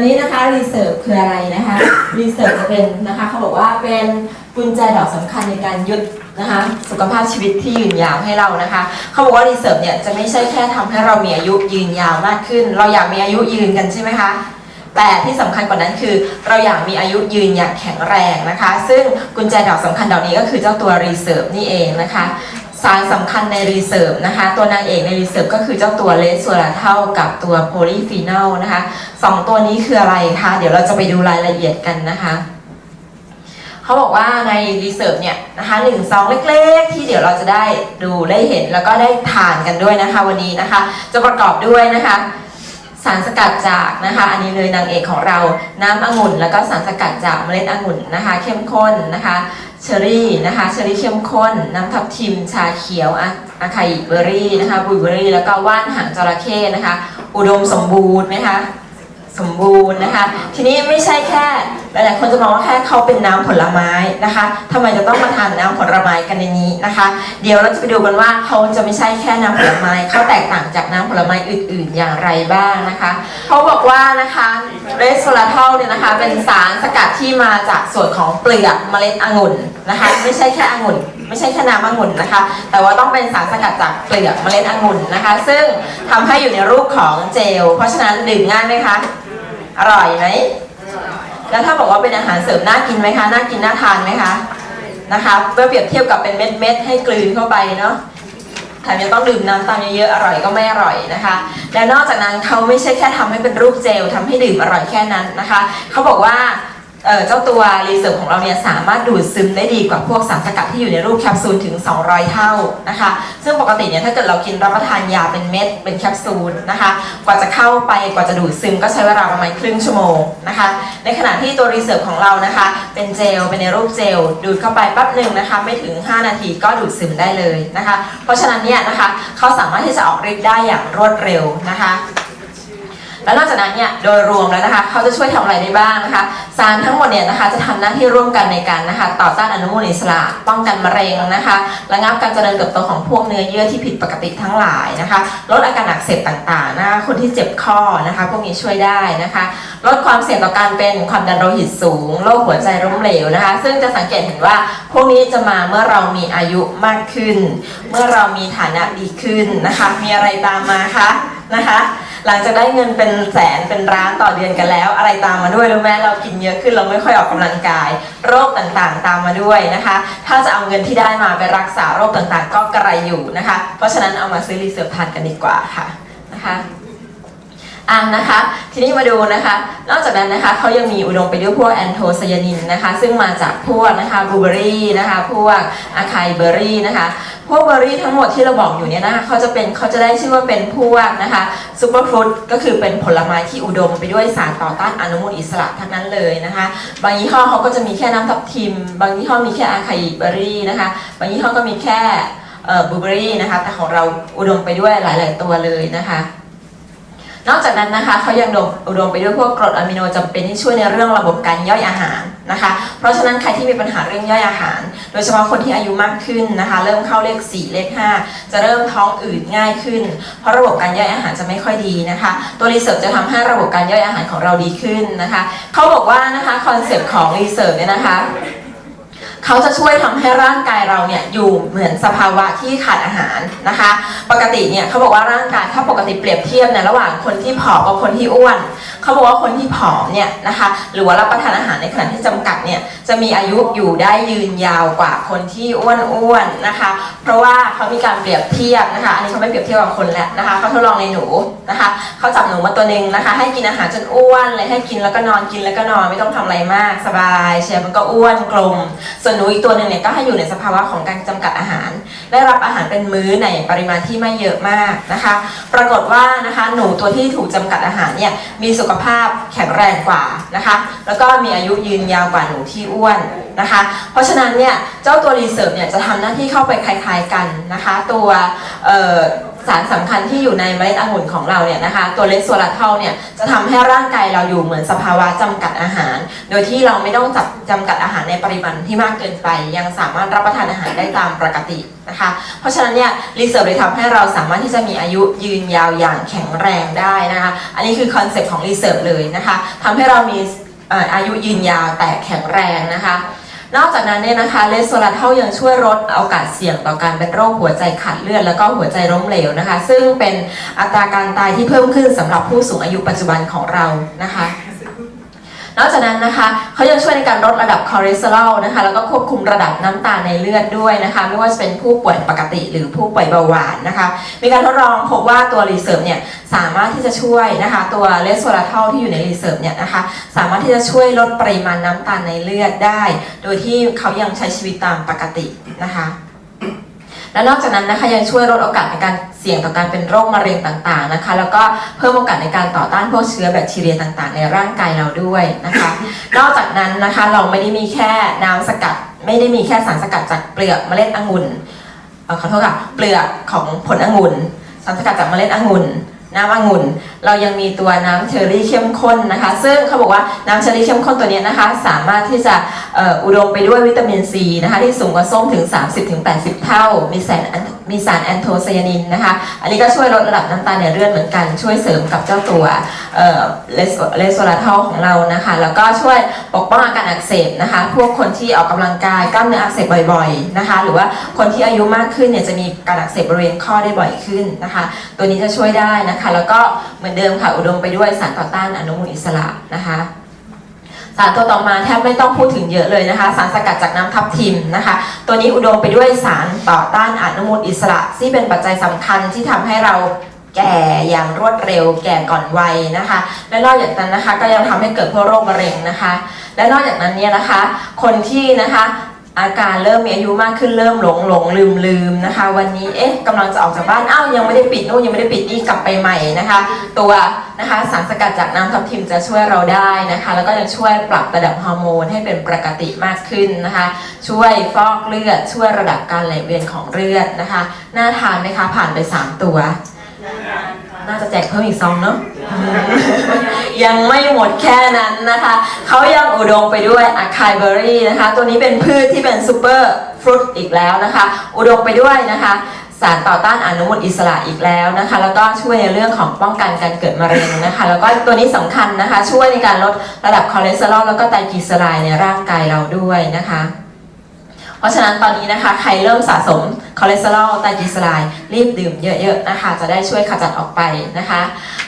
อันนี้นะคะรีเซิร์ฟคืออะไรนะคะรีเซิร์ฟจะเป็นนะคะเขาบอกว่าเป็นกุญแจดอกสำคัญในการยึดนะคะสุขภาพชีวิตที่ยืนยาวให้เรานะคะเขาบอกว่ารีเซิร์ฟเนี่ยจะไม่ใช่แค่ทำให้เรามีอายุยืนยาวมากขึ้น เราอยากมีอายุยืนกันใช่ไหมคะแต่ที่สำคัญกว่านั้นคือ เราอยากมีอายุยืนอย่างแข็งแรงนะคะ ซึ่งกุญแจดอกสำคัญดอกนี้ก็คือเจ้าตัวรีเซิร์ฟนี่เองนะคะ สารสำคัญในรีเซิร์ฟนะคะ ตัวนางเอกในรีเซิร์ฟก็คือเจ้าตัวเลสโซลาเทลกับตัวโพลีฟีนอลนะคะสองตัวนี้คืออะไรคะเดี๋ยวเราจะไปดูรายละเอียดกันนะคะเขาบอกว่าในรีเซิร์ฟเนี่ยนะคะหนึ่งซองเล็กๆ ที่เดี๋ยวเราจะได้ดูได้เห็นแล้วก็ได้ทานกันด้วยนะคะวันนี้นะคะ จะประกอบด้วยนะคะ สารสกัดจากนะคะอันนี้เลยนางเอกของเราน้ำองุ่น แล้วก็สารสกัดจากเมล็ดองุ่นนะคะ เข้มข้นนะคะเชอรี่นะคะเชอรี่เข้มข้น น้ำทับทิมชาเขียวอะอาคาอิเบอรี่นะคะบุยเบอรี่ แล้วก็ว่านหางจระเข้นะคะ อุดมสมบูรณ์ไหมคะ สมบูรณ์นะคะ ทีนี้ไม่ใช่แค่หลายๆคนจะมองว่าแค่เขาเป็นน้ำผลไม้นะคะทำไมจะต้องมาทานน้ำผลไม้กันในนี้นะคะ เดี๋ยวเราจะไปดูกันว่าเขาจะไม่ใช่แค่น้ำผลไม้เขาแตกต่างจากน้ำผลไม้อื่น ๆ อย่างไรบ้างนะคะเขาบอกว่านะคะเรสโซลาทอลเนี่ยนะคะเป็นสารสกัดที่มาจากส่วนของเปลือกเมล็ดองุ่นนะคะ ไม่ใช่แค่องุ่นไม่ใช่แค่น้ำองุ่นนะคะ แต่ว่าต้องเป็นสารสกัดจากเปลือกเมล็ดองุ่นนะคะ ซึ่งทำให้อยู่ในรูปของเจล เพราะฉะนั้นดื่มง่ายไหมคะ อร่อยไหมแล้วถ้าบอกว่าเป็นอาหารเสริมน่ากินไหมคะ น่ากินน่าทานไหมคะ นะคะเมื่อเปรียบเทียบกับเป็นเม็ดเม็ดๆให้กลืนเข้าไปเนาะแถมยังต้องดื่มน้ำตามเยอะๆ อร่อยก็ไม่อร่อยนะคะ และนอกจากนั้นเขาไม่ใช่แค่ทำให้เป็นรูปเจลทำให้ดื่มอร่อยแค่นั้นนะคะ เขาบอกว่า เจ้าตัวรีเซิร์ฟของเราเนี่ยสามารถดูดซึมได้ดีกว่าพวกสารสกัดที่อยู่ในรูปแคปซูลถึง 200 เท่านะคะ ซึ่งปกติเนี่ยถ้าเกิดเรากินรับประทานยาเป็นเม็ดเป็นแคปซูลนะคะ กว่าจะเข้าไปกว่าจะดูดซึมก็ใช้เวลาประมาณครึ่งชั่วโมงนะคะ ในขณะที่ตัวรีเซิร์ฟของเรานะคะ เป็นเจลเป็นในรูปเจลดูดเข้าไปแป๊บหนึ่งนะคะ ไม่ถึง 5 นาทีก็ดูดซึมได้เลยนะคะ เพราะฉะนั้นเนี่ยนะคะเขาสามารถที่จะออกฤทธิ์ได้อย่างรวดเร็วนะคะ แล้วนอกจากนั้นเนี่ยโดยรวมแล้วนะคะเขาจะช่วยทำอะไรได้บ้างนะคะสารทั้งหมดเนี่ยนะคะจะทำหน้าที่ร่วมกันในการนะคะต่อต้านอนุมูลอิสระ ป้องกันมะเร็งนะคะระงับการเจริญเติบโตของพวกเนื้อเยื่อที่ผิดปกติทั้งหลายนะคะลดอาการอักเสบต่างๆนะคะคนที่เจ็บข้อนะคะพวกนี้ช่วยได้นะคะลดความเสี่ยงต่อการเป็นความดันโลหิตสูงโรคหัวใจล้มเหลวนะคะ ซึ่งจะสังเกตเห็นว่าพวกนี้จะมาเมื่อเรามีอายุมากขึ้น เมื่อเรามีฐานะดีขึ้นนะคะ มีอะไรตามมาคะนะคะ หลังจากได้เงินเป็นแสนเป็นล้านต่อเดือนกันแล้ว อะไรตามมาด้วยรู้ไหมเรากินเยอะขึ้นเราไม่ค่อยออกกำลังกาย โรคต่างๆ ตามมาด้วยนะคะ ถ้าจะเอาเงินที่ได้มาไปรักษาโรคต่างๆ ก็กระไรอยู่นะคะ เพราะฉะนั้นเอามาซื้อรีเซิร์ฟทานกันดีกว่าค่ะนะคะอะนะคะทีนี้มาดูนะคะ นอกจากนั้นนะคะเขายังมีอุดมไปด้วยพวกแอนโทไซยานินนะคะ ซึ่งมาจากพวกนะคะบลูเบอรี่นะคะ พวกอะคายเบอร์รี่นะคะ พวกเบอร์รี่ทั้งหมดที่เราบอกอยู่เนี่ยนะคะเขาจะเป็นเขาจะได้ชื่อว่าเป็นพวกนะคะซูเปอร์ฟรุตก็คือเป็นผลไม้ที่อุดมไปด้วยสารต่อต้านอนุมูลอิสระทั้งนั้นเลยนะคะ บางยี่ห้อเขาก็จะมีแค่น้ำทับทิม บางยี่ห้อมีแค่อะคายเบอร์รี่นะคะ บางยี่ห้อก็มีแค่บลูเบอรี่นะคะ แต่ของเราอุดมไปด้วยหลาย ๆ ตัวเลยนะคะ นอกจากนั้นนะคะเขายังอุดมไปด้วยพวกกรดอะมิโนจำเป็นที่ช่วยในเรื่องระบบการย่อยอาหาร นะคะ เพราะฉะนั้นใครที่มีปัญหาเรื่องย่อยอาหาร โดยเฉพาะคนที่อายุมากขึ้นนะคะ เริ่มเข้าเลข 4 เลข 5 จะเริ่มท้องอืดง่ายขึ้น เพราะระบบการย่อยอาหารจะไม่ค่อยดีนะคะ ตัวรีเสิร์ชจะทำให้ระบบการย่อยอาหารของเราดีขึ้นนะคะเขาบอกว่านะคะคอนเซปต์ของรีเสิร์ชเนี่ยนะคะเขาจะช่วยทำให้ร่างกายเราเนี่ยอยู่เหมือนสภาวะที่ขาดอาหารนะคะ ปกติเนี่ยเขาบอกว่าร่างกายถ้าปกติเปรียบเทียบในระหว่างคนที่ผอมกับคนที่อ้วนเขาบอกว่าคนที่ผอมเนี่ยนะคะ หรือว่ารับประทานอาหารในขณะที่จำกัดเนี่ยจะมีอายุอยู่ได้ยืนยาวกว่าคนที่อ้วนๆนะคะ เพราะว่าเขามีการเปรียบเทียบนะคะ อันนี้เขาไม่เปรียบเทียบกับคนแล้วนะคะเขาทดลองในหนูนะคะเขาจับหนูมาตัวหนึ่งนะคะ ให้กินอาหารจนอ้วนเลยให้กินแล้วก็นอนกินแล้วก็นอนไม่ต้องทำอะไรมากสบายเชียร์มันก็อ้วนกลม ส่วนหนูอีกตัวหนึ่งเนี่ยก็ให้อยู่ในสภาวะของการจำกัดอาหาร ได้รับอาหารเป็นมื้อในปริมาณที่ไม่เยอะมากนะคะ ปรากฏว่านะคะหนูตัวที่ถูกจำกัดอาหารเนี่ยมีสุขภาพแข็งแรงกว่านะคะ แล้วก็มีอายุยืนยาวกว่าหนูที่อ้วนนะคะ เพราะฉะนั้นเนี่ยเจ้าตัวรีเซิร์ฟเนี่ยจะทำหน้าที่เข้าไปคล้ายๆกันนะคะ ตัวเอ่อ สารสำคัญที่อยู่ในเมล็ดองุ่นของเราเนี่ยนะคะ ตัวเลสโซลาทลเนี่ยจะทำให้ร่างกายเราอยู่เหมือนสภาวะจำกัดอาหาร โดยที่เราไม่ต้องจับจำกัดอาหารในปริมาณที่มากเกินไป ยังสามารถรับประทานอาหารได้ตามปกตินะคะ เพราะฉะนั้นเนี่ยรีเสิร์ชเลยทำให้เราสามารถที่จะมีอายุยืนยาวอย่างแข็งแรงได้นะคะ อันนี้คือคอนเซ็ปต์ของรีเสิร์ชเลยนะคะทำให้เรามีอายุยืนยาวแต่แข็งแรงนะคะ นอกจากนั้นเนี่ยนะคะเลสโซลาเทลยังช่วยลดโอกาสเสี่ยงต่อการเป็นโรคหัวใจขาดเลือด แล้วก็หัวใจล้มเหลวนะคะ ซึ่งเป็นอัตราการตายที่เพิ่มขึ้นสำหรับผู้สูงอายุปัจจุบันของเรานะคะ นอกจากนั้นนะคะเขายังช่วยในการลดระดับคอเลสเตอรอลนะคะแล้วก็ควบคุมระดับน้ำตาลในเลือดด้วยนะคะไม่ว่าจะเป็นผู้ป่วยปกติหรือผู้ป่วยเบาหวานนะคะ มีการทดลองพบว่าตัวรีเซิร์ฟเนี่ยสามารถที่จะช่วยนะคะตัวเลสโซลาทอลที่อยู่ในรีเซิร์ฟเนี่ยนะคะสามารถที่จะช่วยลดปริมาณน้ำตาลในเลือดได้ โดยที่เขายังใช้ชีวิตตามปกตินะคะและนอกจากนั้นนะคะยังช่วยลดโอกาสในการ เสี่ยงต่อการเป็นโรคมะเร็งต่างๆนะคะ แล้วก็เพิ่มโอกาสในการต่อต้านพวกเชื้อแบคทีเรียต่างๆ ในร่างกายเราด้วยนะคะ นอกจากนั้นนะคะเราไม่ได้มีแค่น้ำสกัด ไม่ได้มีแค่สารสกัดจากเปลือกเมล็ดองุ่นขอโทษค่ะเปลือกของผลองุ่นสารสกัดจากเมล็ดองุ่นน้ำองุ่น เรายังมีตัวน้ำเชอร์รี่เข้มข้นนะคะ ซึ่งเขาบอกว่าน้ำเชอร์รี่เข้มข้นตัวนี้นะคะ สามารถที่จะ อุดมไปด้วยวิตามินซีนะคะที่สูงกว่าส้มถึง 30-80 เท่า มีสารมีสารแอนโทไซยานินนะคะ อันนี้ก็ช่วยลดระดับน้ำตาลในเลือดเหมือนกัน ช่วยเสริมกับเจ้าตัวเลสโซลาทอลของเรานะคะ แล้วก็ช่วยปกป้องอาการอักเสบนะคะ พวกคนที่ออกกำลังกายกล้ามเนื้ออักเสบบ่อยๆนะคะ หรือว่าคนที่อายุมากขึ้นเนี่ยจะมีการอักเสบบริเวณข้อได้บ่อยขึ้นนะคะ ตัวนี้จะช่วยได้นะคะ แล้วก็เหมือนเดิมค่ะอุดมไปด้วยสารต่อต้านอนุมูลอิสระนะคะ ค่ะตัวต่อมาแทบไม่ต้องพูดถึงเยอะเลยนะคะ สารสกัดจากน้ำทับทิมนะคะ ตัวนี้อุดมไปด้วยสารต่อต้านอนุมูลอิสระที่เป็นปัจจัยสำคัญที่ทำให้เราแก่อย่างรวดเร็วแก่ก่อนวัยนะคะ และนอกจากนั้นนะคะก็ยังทำให้เกิดพวกโรคมะเร็งนะคะ และนอกจากนั้นเนี่ยนะคะ คนที่นะคะ อาการเริ่มมีอายุมากขึ้นเริ่มหลงหลงลืมลืมนะคะ วันนี้เอ๊ะกำลังจะออกจากบ้านอ้าวยังไม่ได้ปิดนู่นยังไม่ได้ปิดนี่กลับไปใหม่นะคะ ตัวนะคะสารสกัดจากน้ำทับทิมจะช่วยเราได้นะคะ แล้วก็ยังช่วยปรับระดับฮอร์โมนให้เป็นปกติมากขึ้นนะคะ ช่วยฟอกเลือดช่วยระดับการไหลเวียนของเลือดนะคะน่าทานไหมคะผ่านไป 3 ตัว น่าจะแจกเพิ่มอีกซองเนาะ ยังไม่หมดแค่นั้นนะคะ เขายังอุดมไปด้วยอะคายเบอรี่นะคะ ตัวนี้เป็นพืชที่เป็นซูเปอร์ฟรุตอีกแล้วนะคะ อุดมไปด้วยนะคะสารต่อต้านอนุมูลอิสระอีกแล้วนะคะ แล้วก็ช่วยในเรื่องของป้องกันการเกิดมะเร็งนะคะ แล้วก็ตัวนี้สำคัญนะคะ ช่วยในการลดระดับคอเลสเตอรอลแล้วก็ไตรกลีเซอไรด์ในร่างกายเราด้วยนะคะ เพราะฉะนั้นตอนนี้นะคะใครเริ่มสะสมคอเลสเตอรอลไตรกลีเซอไรด์รีบดื่มเยอะๆนะคะ จะได้ช่วยขจัดออกไปนะคะ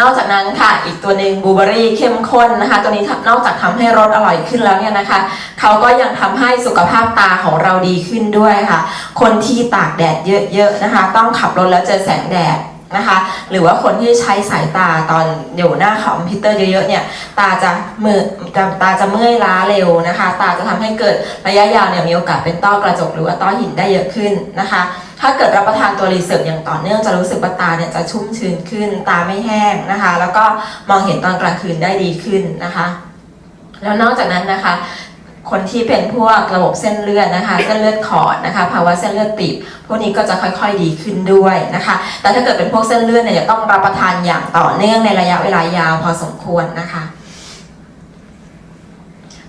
นอกจากนั้นค่ะอีกตัวหนึ่งบูเบอรี่เข้มข้นนะคะ ตัวนี้นอกจากทำให้รสอร่อยขึ้นแล้วเนี่ยนะคะเขาก็ยังทำให้สุขภาพตาของเราดีขึ้นด้วยค่ะ คนที่ตากแดดเยอะๆนะคะ ต้องขับรถแล้วเจอแสงแดด นะคะ หรือว่าคนที่ใช้สายตาตอนอยู่หน้าคอมพิวเตอร์เยอะๆเนี่ย ตาจะมือตาจะเมื่อยล้าเร็วนะคะ ตาจะทำให้เกิดระยะยาวเนี่ยมีโอกาสเป็นต้อกระจกหรือว่าต้อหินได้เยอะขึ้นนะคะ ถ้าเกิดรับประทานตัวรีเสิร์ฟอย่างต่อเนื่องจะรู้สึกว่าตาเนี่ยจะชุ่มชื้นขึ้น ตาไม่แห้งนะคะ แล้วก็มองเห็นตอนกลางคืนได้ดีขึ้นนะคะ แล้วนอกจากนั้นนะคะ คนที่เป็นพวกระบบเส้นเลือดนะคะเส้นเลือดขอดนะคะภาวะเส้นเลือดตีบพวกนี้ก็จะค่อยๆดีขึ้นด้วยนะคะ แต่ถ้าเกิดเป็นพวกเส้นเลือดเนี่ยจะต้องรับประทานอย่างต่อเนื่องในระยะเวลายาวพอสมควรนะคะ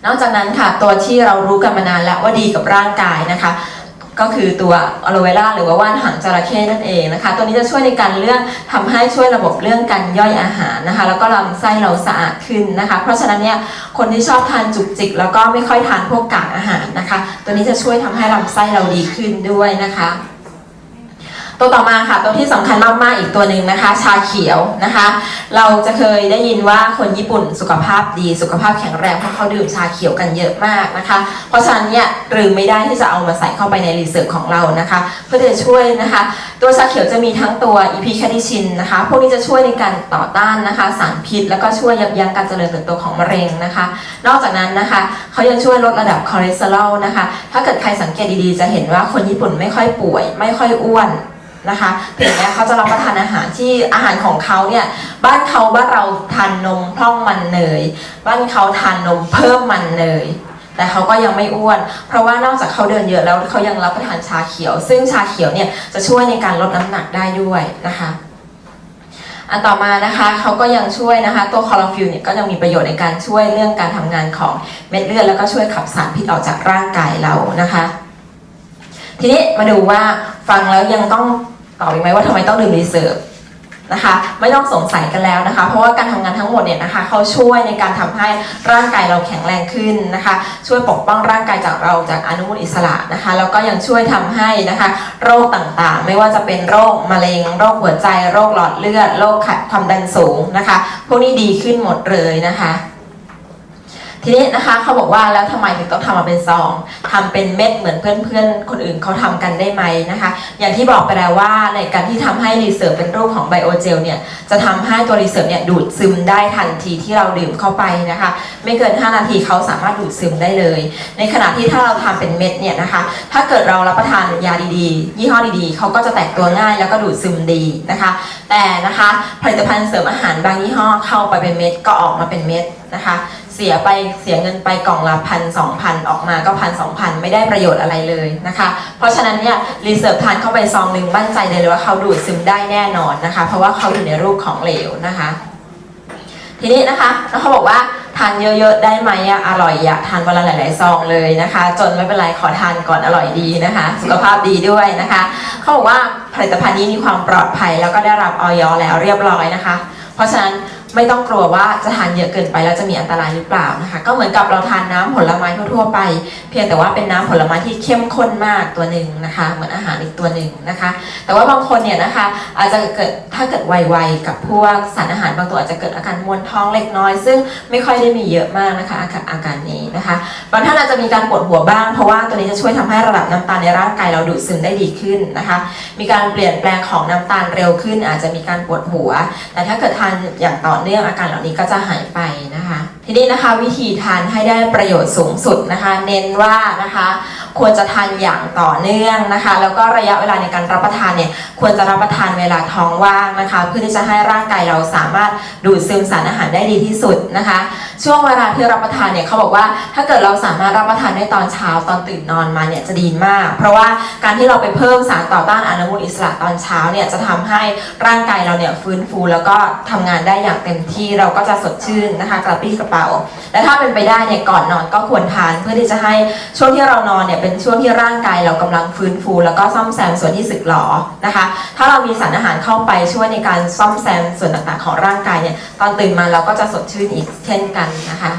นอกจากนั้นค่ะตัวที่เรารู้กันมานานแล้วว่าดีกับร่างกายนะคะ ก็คือตัวอะโลเวราหรือว่าว่านหางจระเข้นั่นเองนะคะ ตัวนี้จะช่วยในการเรื่องทำให้ช่วยระบบเรื่องการย่อยอาหารนะคะ แล้วก็ลำไส้เราสะอาดขึ้นนะคะ เพราะฉะนั้นเนี่ยคนที่ชอบทานจุกจิก แล้วก็ไม่ค่อยทานพวกกากอาหารนะคะ ตัวนี้จะช่วยทำให้ลำไส้เราดีขึ้นด้วยนะคะ ตัวต่อมาค่ะตัวที่สำคัญมากๆอีกตัวหนึ่งนะคะ ชาเขียวนะคะ เราจะเคยได้ยินว่าคนญี่ปุ่นสุขภาพดีสุขภาพแข็งแรงเพราะเขาดื่มชาเขียวกันเยอะมากนะคะ เพราะฉะนั้นเนี่ยลืมไม่ได้ที่จะเอามาใส่เข้าไปในรีเสิร์ชของเรานะคะ เพื่อจะช่วยนะคะ ตัวชาเขียวจะมีทั้งตัวอีพีแคดิชินนะคะพวกนี้จะช่วยในการต่อต้านนะคะ สารพิษ แล้วก็ช่วยยับยั้งการเจริญเติบโตของมะเร็งนะคะ นอกจากนั้นนะคะเขายังช่วยลดระดับคอเลสเตอรอลนะคะ ถ้าเกิดใครสังเกตดีๆ จะเห็นว่าคนญี่ปุ่นไม่ค่อยป่วย ไม่ค่อยอ้วน นะคะถึงแม้เขาจะรับประทานอาหารที่อาหารของเขาเนี่ยบ้านเขาบ้านเราทานนมพร่องมันเนยบ้านเขาทานนมเพิ่มมันเนยแต่เขาก็ยังไม่อ้วน เพราะว่านอกจากเขาเดินเยอะแล้วเขายังรับประทานชาเขียว ซึ่งชาเขียวเนี่ยจะช่วยในการลดน้ำหนักได้ด้วยนะคะอันต่อมานะคะเขาก็ยังช่วยนะคะ ตัวคลอโรฟิลเนี่ยก็ยังมีประโยชน์ในการช่วยเรื่องการทำงานของเม็ดเลือดแล้วก็ช่วยขับสารพิษออกจากร่างกายเรานะคะ ทีนี้มาดูว่าฟังแล้วยังต้อง ตอบอีกไหมว่าทำไมต้องดื่มรีเซิร์ฟนะคะไม่ต้องสงสัยกันแล้วนะคะ เพราะว่าการทำงานทั้งหมดเนี่ยนะคะเขาช่วยในการทำให้ร่างกายเราแข็งแรงขึ้นนะคะ ช่วยปกป้องร่างกายจากเราจากอนุมูลอิสระนะคะแล้วก็ยังช่วยทำให้นะคะโรคต่างๆ ไม่ว่าจะเป็นโรคมะเร็ง โรคหัวใจ โรคหลอดเลือด โรคขัดความดันสูงนะคะ พวกนี้ดีขึ้นหมดเลยนะคะ ทีนี้นะคะเขาบอกว่าแล้วทำไมถึงต้องทำมาเป็นซองทำเป็นเม็ดเหมือนเพื่อนๆ คนอื่นเขาทำกันได้ไหมนะคะ อย่างที่บอกไปแล้วว่าในการที่ทำให้รีเซิร์ฟเป็นรูปของไบโอเจลเนี่ยจะทำให้ตัวรีเซิร์ฟเนี่ยดูดซึมได้ทันทีที่เราดื่มเข้าไปนะคะ ไม่เกิน 5 นาทีเขาสามารถดูดซึมได้เลย ในขณะที่ถ้าเราทำเป็นเม็ดเนี่ยนะคะ ถ้าเกิดเรารับประทานยาดีๆ ยี่ห้อดีๆเขาก็จะแตกตัวง่ายแล้วก็ดูดซึมดีนะคะ แต่นะคะผลิตภัณฑ์เสริมอาหารบางยี่ห้อเข้าไปเป็นเม็ดก็ออกมาเป็นเม็ดนะคะ เสียไปเสียเงินไปกล่องละพันสองพันออกมาก็พันสองพันไม่ได้ประโยชน์อะไรเลยนะคะ เพราะฉะนั้นเนี่ยรีเสิร์ฟทานเข้าไปซองหนึ่งมั่นใจได้เลยว่าเขาดูดซึมได้แน่นอนนะคะ เพราะว่าเขาอยู่ในรูปของเหลวนะคะ ทีนี้นะคะแล้วเขาบอกว่าทานเยอะๆได้ไหมอะอร่อยอยากทานวันละหลายๆซองเลยนะคะ จนไม่เป็นไรขอทานก่อนอร่อยดีนะคะ สุขภาพดีด้วยนะคะ เขาบอกว่าผลิตภัณฑ์นี้มีความปลอดภัยแล้วก็ได้รับออยแล้วเรียบร้อยนะคะ เพราะฉะนั้น ไม่ต้องกลัวว่าจะทานเยอะเกินไปแล้วจะมีอันตรายหรือเปล่านะคะก็เหมือนกับเราทานน้ำผลไม้ทั่วๆไป เพียงแต่ว่าเป็นน้ำผลไม้ที่เข้มข้นมากตัวหนึ่งนะคะ เหมือนอาหารอีกตัวหนึ่งนะคะ แต่ว่าบางคนเนี่ยนะคะอาจจะเกิดถ้าเกิดไวๆกับพวกสารอาหารบางตัวอาจจะเกิดอาการมวนท้องเล็กน้อย ซึ่งไม่ค่อยได้มีเยอะมากนะคะอาการอาการนี้นะคะบางท่านอาจจะมีการปวดหัวบ้างเพราะว่าตัวนี้จะช่วยทำให้ระดับน้ำตาลในร่างกายเราดูดซึมได้ดีขึ้นนะคะ มีการเปลี่ยนแปลงของน้ำตาลเร็วขึ้น อาจจะมีการปวดหัว แต่ถ้าเกิดทานอย่างต่อเนื่องอาการเหล่านี้ก็จะหายไปนะคะ ทีนี้นะคะวิธีทานให้ได้ประโยชน์สูงสุดนะคะ เน้นว่านะคะควรจะทานอย่างต่อเนื่องนะคะ แล้วก็ระยะเวลาในการรับประทานเนี่ยควรจะรับประทานเวลาท้องว่างนะคะ เพื่อที่จะให้ร่างกายเราสามารถดูดซึมสารอาหารได้ดีที่สุดนะคะ ช่วงเวลาที่รับประทานเนี่ยเขาบอกว่าถ้าเกิดเราสามารถรับประทานได้ตอนเช้าตอนตื่นนอนมาเนี่ยจะดีมาก เพราะว่าการที่เราไปเพิ่มสารต่อต้านอนุมูลอิสระตอนเช้าเนี่ยจะทำให้ร่างกายเราเนี่ยฟื้นฟู แล้วก็ทำงานได้อย่างเต็มที่เราก็จะสดชื่นนะคะกระปี้กระเป๋า และถ้าเป็นไปได้เนี่ยก่อนนอนก็ควรทานเพื่อที่จะให้ช่วงที่เรานอนเนี่ยเป็นช่วงที่ร่างกายเรากำลังฟื้นฟู แล้วก็ซ่อมแซมส่วนที่สึกหรอนะคะ ถ้าเรามีสารอาหารเข้าไปช่วยในการซ่อมแซมส่วนต่างๆของร่างกายเนี่ยตอนตื่นมาเราก็จะสดชื่นอีกเช่นกันนะคะ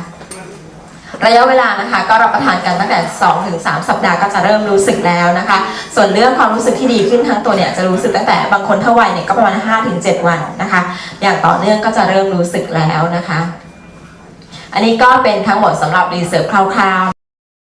ระยะเวลานะคะก็รับประทานกันตั้งแต่2ถึง3สัปดาห์ก็จะเริ่มรู้สึกแล้วนะคะ ส่วนเรื่องความรู้สึกที่ดีขึ้นทั้งตัวเนี่ยจะรู้สึกตั้งแต่บางคนเท่าวัยเนี่ยก็ประมาณ5ถึง7วันนะคะ อย่างต่อเนื่องก็จะเริ่มรู้สึกแล้วนะคะ อันนี้ก็เป็นทั้งหมดสำหรับรีเสิร์ชคร่าวๆ